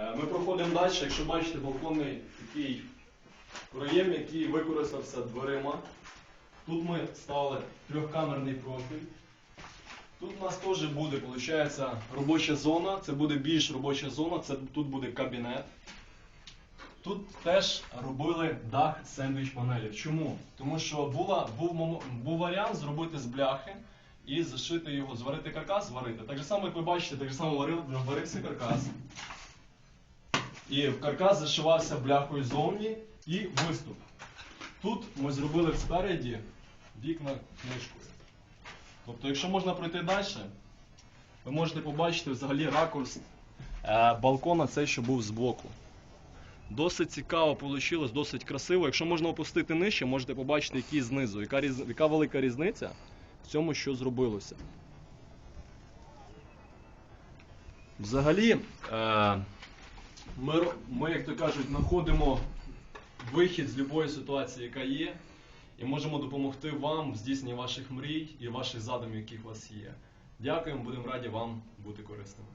Е, Ми проходимо далі. Якщо бачите, балконний такий проєм, який використався дверима. Тут ми ставили трьохкамерний профіль. Тут у нас теж буде, виходить, робоча зона. Це буде більш робоча зона, це тут буде кабінет. Тут теж робили дах сендвіч панелів. Чому? Тому що була, був, був варіант зробити з бляхи і зашити його, зварити каркас, зварити. Так же само, як ви бачите, так же само варив, варився каркас. І каркас зашивався бляхою зовні і виступ. Тут ми зробили спереді вікна книжкою. Тобто, якщо можна пройти далі, ви можете побачити взагалі ракурс е, балкона, цей, що був збоку. Досить цікаво вийшло, досить красиво. Якщо можна опустити нижче, можете побачити, який знизу, яка, різ... яка велика різниця в цьому, що зробилося. Взагалі, е... ми, ми, як то кажуть, знаходимо вихід з будь-якої ситуації, яка є, і можемо допомогти вам в здійсненні ваших мрій і ваших задумів, які у вас є. Дякуємо, будемо раді вам бути корисними.